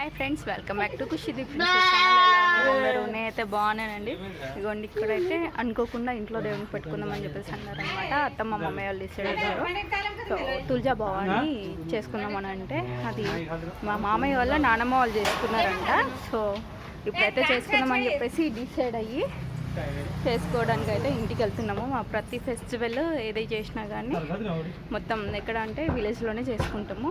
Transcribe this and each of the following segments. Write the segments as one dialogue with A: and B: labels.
A: Hi friends welcome back to కుషిది అందరూ? నేనైతే బాగున్నానండి. ఇదిగోండి ఇక్కడైతే అనుకోకుండా ఇంట్లో దేవుని పెట్టుకుందామని చెప్పేసి అన్నారు అనమాట అత్తమ్మ మమ్మీ వాళ్ళు డిసైడ్ అయ్యారు సో తులజా భవాని చేసుకుందామని అంటే అది మా మామయ్య వాళ్ళ నానమ్మ వాళ్ళు చేసుకున్నారంట. సో ఇప్పుడైతే చేసుకుందామని చెప్పేసి డిసైడ్ అయ్యి చేసుకోవడానికి అయితే ఇంటికి వెళ్తున్నాము. మా ప్రతి ఫెస్టివల్ ఏదై చేసినా కానీ మొత్తం ఎక్కడ అంటే విలేజ్లోనే చేసుకుంటాము.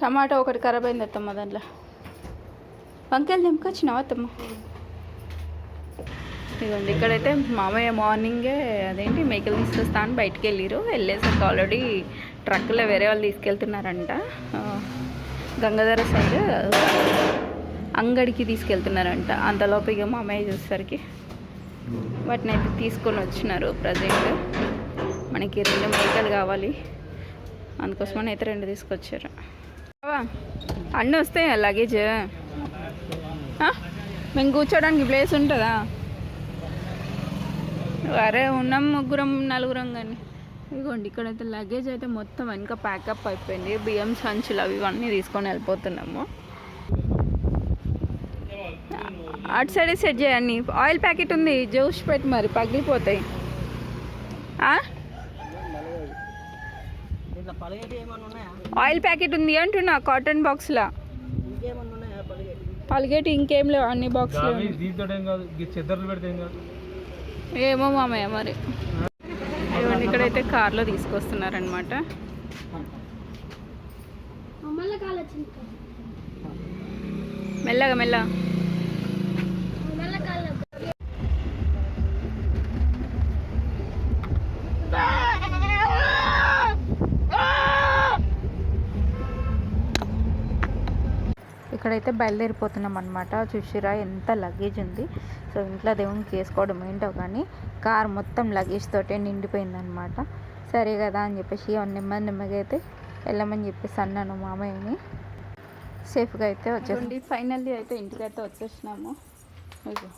A: టమాటా ఒకటి ఖరాబ్ అయింది అత్తమ్మ దాంట్లో. వంకాయలు నింపుకొచ్చినావా అత్తమ్మ? ఇదిగోండి ఇక్కడైతే మామయ్య మార్నింగే అదేంటి మేకలు తీసుకొస్తా అని బయటికి వెళ్ళారు. వెళ్ళేసరికి ఆల్రెడీ ట్రక్లో వేరే వాళ్ళు తీసుకెళ్తున్నారంట. గంగాధర సైడ్ అంగడికి తీసుకెళ్తున్నారంట. అంతలోపు ఇక మామయ్య చూసేసరికి వాటిని అయితే తీసుకొని వచ్చినారు ప్రజెంట్. మనకి రెండు మేకలు కావాలి. అందుకోసమని అయితే రెండు తీసుకొచ్చారు. అన్నీ వస్తాయి లగేజ్ మేము కూర్చోడానికి ప్లేస్ ఉంటుందా? అరే ఉన్నాం ముగ్గురం నలుగురం కానీ ఇదిగోండి ఇక్కడైతే లగేజ్ అయితే మొత్తం వెనక ప్యాకప్ అయిపోయింది. బియ్యం సంచులు అవి ఇవన్నీ తీసుకొని వెళ్ళిపోతున్నాము. అటు సైడ్ సెట్ చేయండి. ఆయిల్ ప్యాకెట్ ఉంది. జ్యూస్ పెట్టి మరి పగిలిపోతాయి ఆ?
B: దీంట్లో పలిగేటి ఏమన్నా ఉన్నాయా
A: ఆయిల్ ప్యాకెట్ ఉంది అంటున్నా కాటన్ బాక్స్లో.
B: ఇంకేమన్నా ఉన్నాయా పలిగేటి?
A: పలిగేటి ఇంకేం లేవు అన్ని బాక్స్లో
C: దీంతో ఏం కాదు చెద్దర్లు పెడితే ఏం కాదు.
A: ఏమో మామయ్య మరి. ఇవన్నీ ఇక్కడైతే కార్లో తీసుకొస్తున్నారనమాట మెల్లగా మెల్లగా. ఇక్కడైతే బయలుదేరిపోతున్నాం అనమాట చూసిరా ఎంత లగేజ్ ఉంది. సో ఇంట్లో దేవునికి వేసుకోవడం ఏంటో కానీ కార్ మొత్తం లగేజ్ తోటే నిండిపోయిందనమాట సరే కదా అని చెప్పేసి నెమ్మది నెమ్మదిగా అయితే వెళ్ళమని చెప్పేసి అన్నాను మామయ్యని. సేఫ్గా అయితే వచ్చేసి. ఫైనల్లీ అయితే ఇంటికి అయితే వచ్చేసినాము. మైకల్ని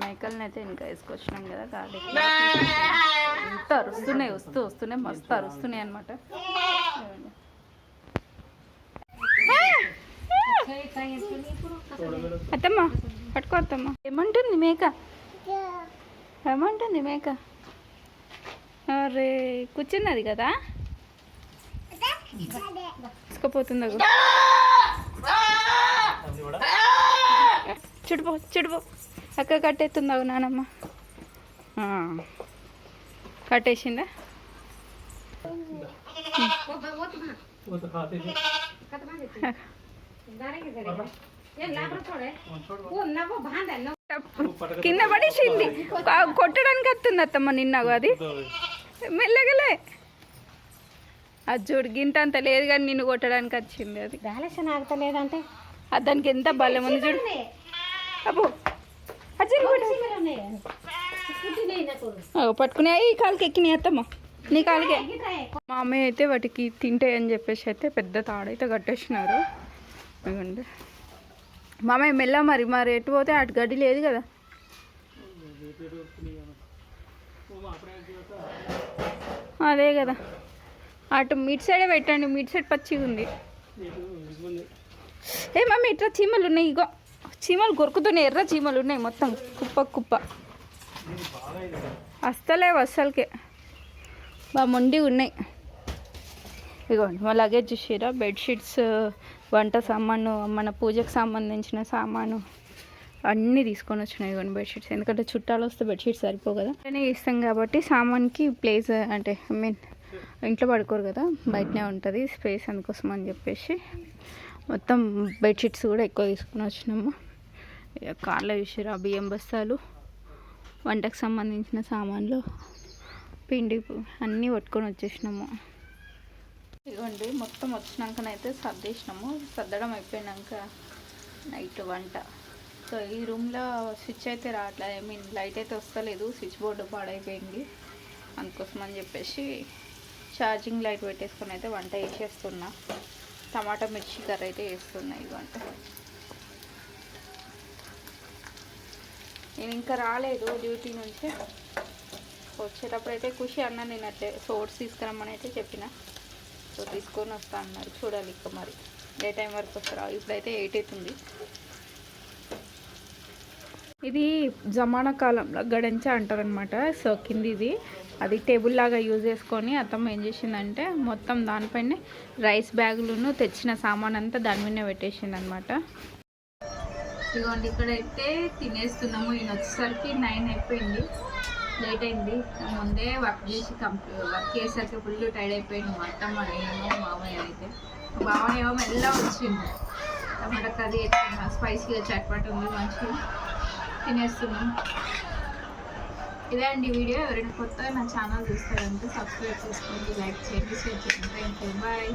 A: మేకల్ని అయితే ఇంకా వేసుకొచ్చినాం కదా గాలి. ఎంత అరుస్తున్నాయి వస్తూ వస్తున్నాయి మస్తు అరుస్తున్నాయి అనమాట అత్తమ్మ పట్టుకో అత్తమ్మ. ఏమంటుంది మేక? ఏమంటుంది మేక? అరే కూర్చున్నది కదా? తీసుకుపోతుంది చుడుపో చుడుపో. అక్క కట్టేస్తుంది అవు నానమ్మ? ఆ. కట్టేసిందా? కింద పడేసింది. కొట్టడానికి వస్తుంది అత్తమ్మ నిన్న అది. మెల్లగలే అది చూడు గింత అంత లేదు కానీ నిన్ను కొట్టడానికి వచ్చింది అది.
B: బ్యాలెన్స్ ఆగుతలేదంటే
A: దానికి ఎంత బలం ఉంది చూడు. అబ్బో. పట్టుకునే ఈ కాలుకి ఎక్కినాయి అత్తమ్మ. నీ కాలుకే. మా అమ్మాయి అయితే వాటికి తింటాయి అని చెప్పేసి అయితే పెద్ద తాడైతే కట్టేసినారు. ఇదిగోండి మామయ్య మెల్ల మరి మరి ఎటు పోతే అటు గడ్డి లేదు కదా. అదే కదా. అటు మిడ్ సైడే పెట్టండి మిడ్ సైడ్ పచ్చిగా ఉంది. ఏ మమ్మీ ఇట్లా చీమలు ఉన్నాయి ఇగో. చీమలు కొరుకుతున్నాయి ఎర్ర చీమలు ఉన్నాయి మొత్తం కుప్ప కుప్ప. అస్తలేవు అస్సలకే. బా మొండి ఉన్నాయి. ఇగోండి మా లగేజ్ చూసిరా బెడ్షీట్స్ వంట సామాను మన పూజకు సంబంధించిన సామాను అన్నీ తీసుకొని వచ్చినాయి కొన్ని బెడ్షీట్స్ ఎందుకంటే చుట్టాలు వస్తే బెడ్షీట్స్ సరిపో కదా. అనే ఇస్తాం కాబట్టి సామాన్కి ప్లేస్ అంటే ఐ మీన్ ఇంట్లో పడుకోరు కదా బయటనే ఉంటుంది స్పేస్ అందుకోసం అని చెప్పేసి మొత్తం బెడ్షీట్స్ కూడా ఎక్కువ తీసుకొని వచ్చినాము. ఇక కార్లో చూసిరా బియ్యం బస్తాలు వంటకు సంబంధించిన సామాన్లు పిండి అన్నీ పట్టుకొని వచ్చేసినాము. ఇదిగోండి మొత్తం వచ్చినాకనైతే సర్దేసినాము. సర్దడం అయిపోయినాక నైట్ వంట. సో ఈ రూమ్లో స్విచ్ అయితే రావట్లేదు ఐ మీన్ లైట్ అయితే వస్తలేదు. స్విచ్ బోర్డు పాడైపోయింది. అందుకోసం అని చెప్పేసి ఛార్జింగ్ లైట్ పెట్టేసుకొని అయితే వంట వేసేస్తున్నా టమాటా మిర్చి కర్రీ అయితే వేస్తున్నా ఈ వంట. నేను ఇంకా రాలేదు డ్యూటీ నుంచి. వచ్చేటప్పుడు అయితే ఖుషి అన్న నేను అట్లే సోర్స్ తీసుకురమ్మని అయితే చెప్పిన. సో తీసుకొని వస్తా అన్నారు చూడాలి ఇక మరి. ఏ టైం వరకు వస్తారా. ఇప్పుడైతే ఎయిట్ అవుతుంది. ఇది జమానా కాలంలో గడంచ అంటారనమాట సో కింది ఇది. అది టేబుల్ లాగా యూజ్ చేసుకొని అతను ఏం చేసిందంటే మొత్తం దానిపైనే రైస్ బ్యాగులను తెచ్చిన సామాన్ అంతా దాని మీద పెట్టేసింది అనమాట ఇదిగోండి ఇక్కడైతే తినేస్తున్నాము. ఈయన వచ్చేసరికి నైన్ అయిపోయింది. లేట్ అయింది. ముందే వర్క్ చేసి కంప్లీ వర్క్ చేసేసరికి ఫుల్ టైర్డ్ అయిపోయింది మొత్తం అత్తమ్మ ఏమో మామయ్య అయితే. బావని ఏమో మెల్ల వచ్చింది టమాటా కర్రీ స్పైసీగా చట్పట్ ఉంది మంచిగా తినేస్తున్నాం. ఇదే అండి వీడియో. ఎవరైనా కొత్తగా నా ఛానల్ చూస్తారంటే సబ్స్క్రైబ్ చేసుకోండి లైక్ చేయండి షేర్ చేయండి. Thank you bye